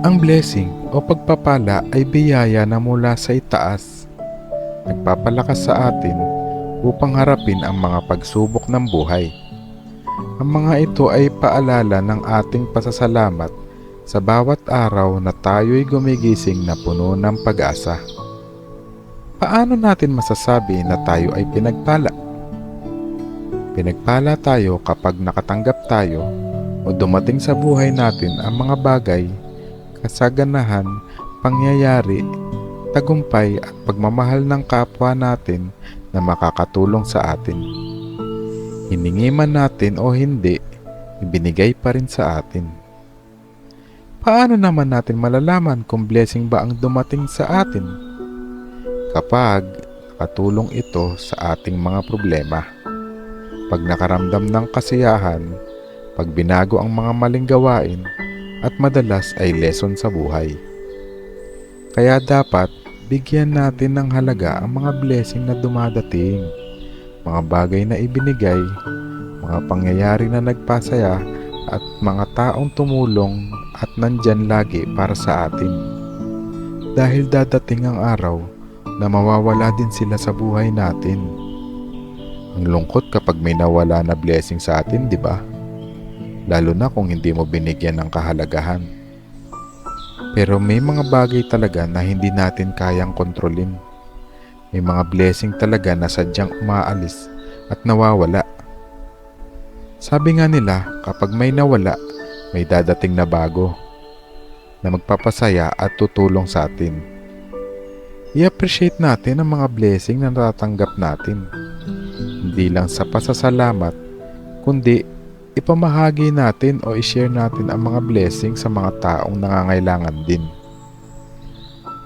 Ang blessing o pagpapala ay biyaya na mula sa itaas. Nagpapalakas sa atin upang harapin ang mga pagsubok ng buhay. Ang mga ito ay paalala ng ating pasasalamat sa bawat araw na tayo'y gumigising na puno ng pag-asa. Paano natin masasabi na tayo ay pinagpala? Pinagpala tayo kapag nakatanggap tayo o dumating sa buhay natin ang mga bagay, kasaganahan, pangyayari, tagumpay at pagmamahal ng kapwa natin na makakatulong sa atin. Hiningi man natin o hindi, ibinigay pa rin sa atin. Paano naman natin malalaman kung blessing ba ang dumating sa atin? Kapag nakatulong ito sa ating mga problema. Pag nakaramdam ng kasiyahan, pag binago ang mga maling gawain, at madalas ay lesson sa buhay. Kaya dapat bigyan natin ng halaga ang mga blessing na dumadating, mga bagay na ibinigay, mga pangyayari na nagpasaya at mga taong tumulong at nandyan lagi para sa atin. Dahil dadating ang araw na mawawala din sila sa buhay natin. Ang lungkot kapag may nawala na blessing sa atin, di ba? Lalo na kung hindi mo binigyan ng kahalagahan. Pero may mga bagay talaga na hindi natin kayang kontrolin. May mga blessing talaga na sadyang umaalis at nawawala. Sabi nga nila, kapag may nawala, may dadating na bago na magpapasaya at tutulong sa atin. I-appreciate natin ang mga blessing na natatanggap natin. Hindi lang sa pasasalamat, kundi ipamahagi natin o i-share natin ang mga blessing sa mga taong nangangailangan din.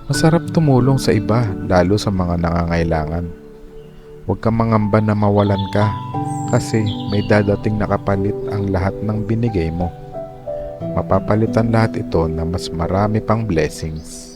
Masarap tumulong sa iba, lalo sa mga nangangailangan. Huwag kang mangamba na mawalan ka kasi may dadating na kapalit ang lahat ng binigay mo. Mapapalitan lahat ito na mas marami pang blessings.